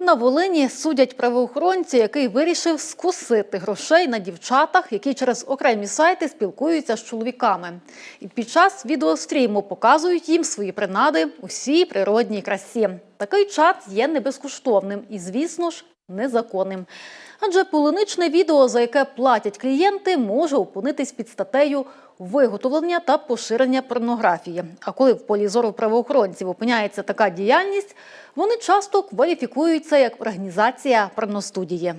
На Волині судять правоохоронця, який вирішив скусити грошей на дівчатах, які через окремі сайти спілкуються з чоловіками. І під час відеостріму показують їм свої принади усій природній красі. Такий чат є не безкоштовним і, звісно ж, незаконним. Адже полуничне відео, за яке платять клієнти, може опинитись під статтею виготовлення та поширення порнографії. А коли в полі зору правоохоронців опиняється така діяльність, вони часто кваліфікуються як організація порностудії.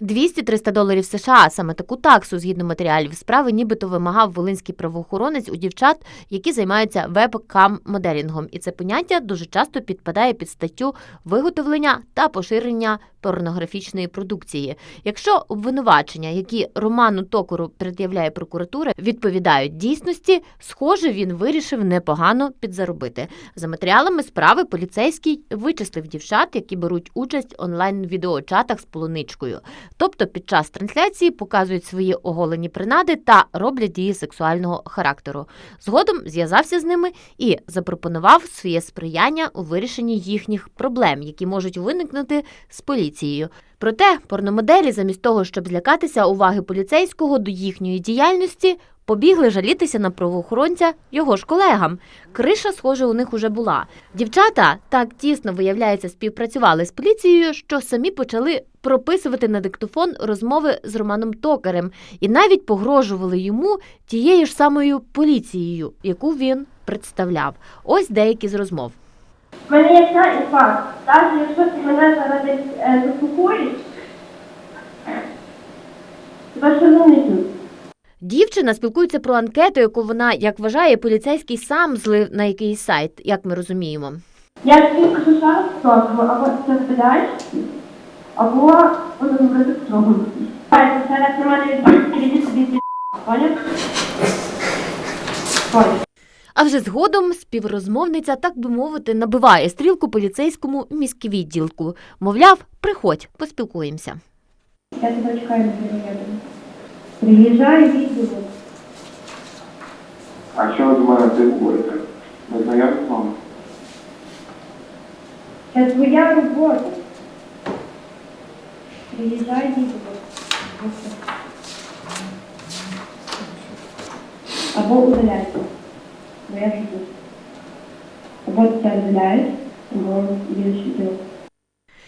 200-300 доларів США саме таку таксу, згідно матеріалів справи, нібито вимагав волинський правоохоронець у дівчат, які займаються веб-кам-моделінгом. І це поняття дуже часто підпадає під статтю виготовлення та поширення порнографічної продукції. Якщо обвинувачення, які Роману Токору пред'являє прокуратура, відповідають дійсності, схоже, він вирішив непогано підзаробити. За матеріалами справи поліцейський вичислив дівчат, які беруть участь онлайн-відеочатах з полуничкою. Тобто під час трансляції показують свої оголені принади та роблять дії сексуального характеру. Згодом зв'язався з ними і запропонував своє сприяння у вирішенні їхніх проблем, які можуть виникнути з поліцією. Проте порномоделі, замість того, щоб злякатися уваги поліцейського до їхньої діяльності, побігли жалітися на правоохоронця його ж колегам. Криша, схоже, у них уже була. Дівчата так тісно, виявляється, співпрацювали з поліцією, що самі почали прописувати на диктофон розмови з Романом Токарем і навіть погрожували йому тією ж самою поліцією, яку він представляв. Ось деякі з розмов. У мене є ця інфаркт. Навіть якщо ти мене зараз десь е, заспокоїш, тебе не чуть. Дівчина спілкується про анкету, яку вона, як вважає, поліцейський сам злив на якийсь сайт, як ми розуміємо. Я тобі кажу ще спробую, або ти це згадаєш, або буду говорити в. Давайте, ще на мене відійди собі ці Поняв? Поняв. А вже згодом співрозмовниця, так би мовити, набиває стрілку поліцейському міськвідділку. Мовляв, приходь, поспілкуємося. Я тебе чекаю на. Приїжджай, відео. А що ви до мене говорите? Ви знайомі з вами? Це твоя робота. Приїжджай, відео. Або удаляйся. Ти це удаляєш, або їдеш відео.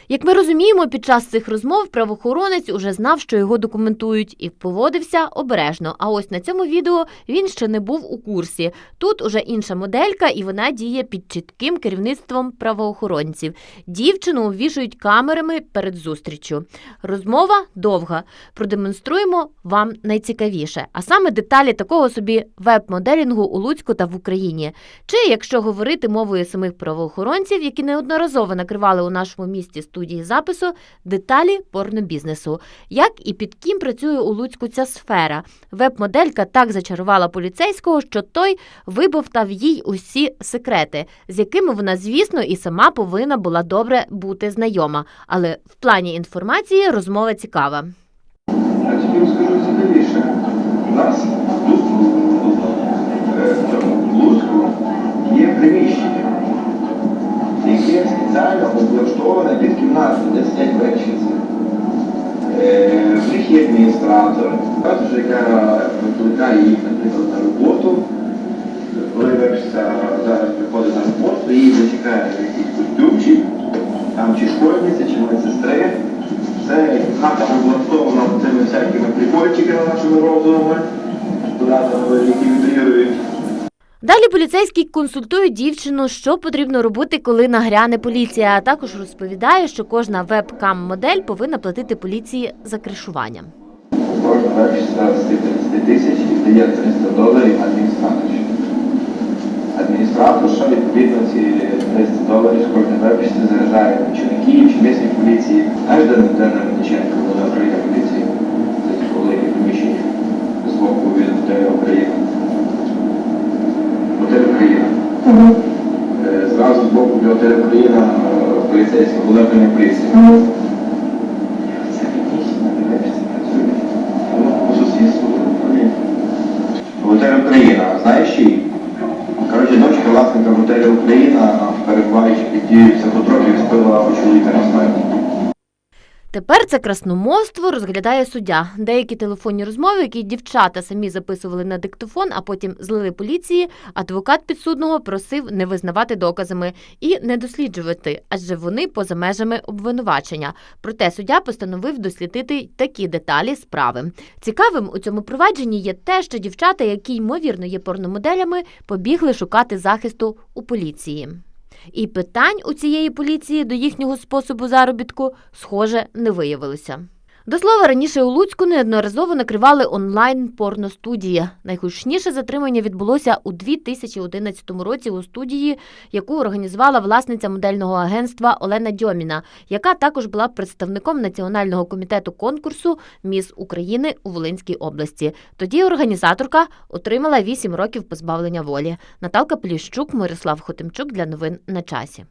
Як ми розуміємо, під час цих розмов правоохоронець уже знав, що його документують, і поводився обережно. А ось на цьому відео він ще не був у курсі. Тут уже інша моделька, і вона діє під чітким керівництвом правоохоронців. Дівчину увішують камерами перед зустріччю. Розмова довга. Продемонструємо вам найцікавіше, а саме деталі такого собі веб-моделінгу у Луцьку та в Україні. Чи якщо говорити мовою самих правоохоронців, які неодноразово накривали у нашому місті студії запису, деталі порнобізнесу, як і під ким працює у Луцьку ця сфера. Веб-моделька так зачарувала поліцейського, що той вибовтав їй усі секрети, з якими вона, звісно, і сама повинна була добре бути знайома. Але в плані інформації розмова цікава. Нас тут, е, Луцьку, є приміщення, яке спеціально облаштоване адміністратор, адміністратор, яка викликає їх, наприклад, на роботу. Вечиця зараз приходить на роботу, її зачекає якийсь костюмчик, там чи школьниця, чи медсестри. Це хата облаштована цими всякими прикольчиками нашими розумами, додатами, які вітрірують. Далі поліцейський консультує дівчину, що потрібно робити, коли нагряне поліція. А також розповідає, що кожна веб-кам-модель повинна платити поліції за кришування. Кожна вечиця з 30 тисяч і дає 300 доларів адміністраторші. Адміністраторша, відповідно, ці 300 доларів з кожної вечиці заряджає чоловіків чи місні поліції. Знаєш, де де начальник буде управління поліції? Велике приміщення з боку від Україна. Готель Україна. Е, Зразу з боку від готелю Україна поліцейська, головне поліції. Готель Україна, знаєш її? Коротше, дочка власника готелю Україна, перебуваючи під дією психотропів, спила про чоловіка на знає. Тепер це красномовство розглядає суддя. Деякі телефонні розмови, які дівчата самі записували на диктофон, а потім злили поліції, адвокат підсудного просив не визнавати доказами і не досліджувати, адже вони поза межами обвинувачення. Проте суддя постановив дослідити такі деталі справи. Цікавим у цьому провадженні є те, що дівчата, які ймовірно є порномоделями, побігли шукати захисту у поліції. І питань у цієї поліції до їхнього способу заробітку, схоже, не виявилося. До слова, раніше у Луцьку неодноразово накривали онлайн порностудії. Найгучніше затримання відбулося у 2011 році у студії, яку організувала власниця модельного агентства Олена Дьоміна, яка також була представником національного комітету конкурсу Міс України у Волинській області. Тоді організаторка отримала 8 років позбавлення волі. Наталка Поліщук, Мирослав Хотимчук для новин на часі.